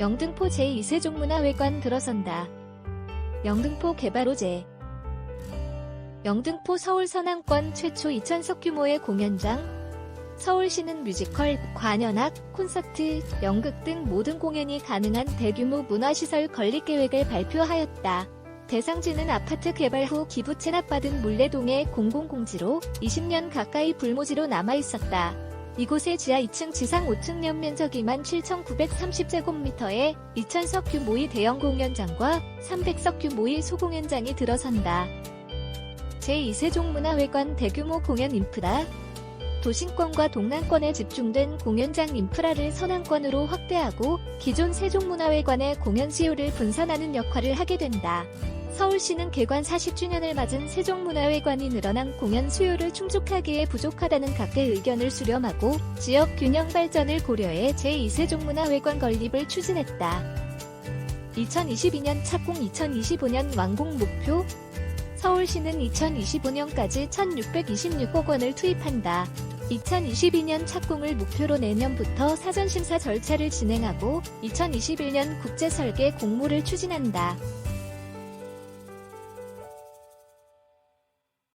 영등포 제2세종문화회관 들어선다. 영등포 개발호재 영등포 서울 서남권 최초 2천석 규모의 공연장 서울시는 뮤지컬, 관현악, 콘서트, 연극 등 모든 공연이 가능한 대규모 문화시설 건립 계획을 발표하였다. 대상지는 아파트 개발 후 기부 체납받은 물레동의 공공공지로 20년 가까이 불모지로 남아있었다. 이곳에 지하 2층 지상 5층 연면적이 17,930제곱미터의 2,000석 규모의 대형 공연장과 300석 규모의 소공연장이 들어선다. 제2세종 문화회관 대규모 공연 인프라 도심권과 동남권에 집중된 공연장 인프라를 서남권으로 확대하고 기존 세종문화회관의 공연 수요를 분산하는 역할을 하게 된다. 서울시는 개관 40주년을 맞은 세종문화회관이 늘어난 공연 수요를 충족하기에 부족하다는 각계 의견을 수렴하고 지역 균형 발전을 고려해 제2세종문화회관 건립을 추진했다. 2022년 착공 2025년 완공 목표 서울시는 2025년까지 1626억 원을 투입한다. 2022년 착공을 목표로 내년부터 사전심사 절차를 진행하고 2021년 국제설계 공모를 추진한다.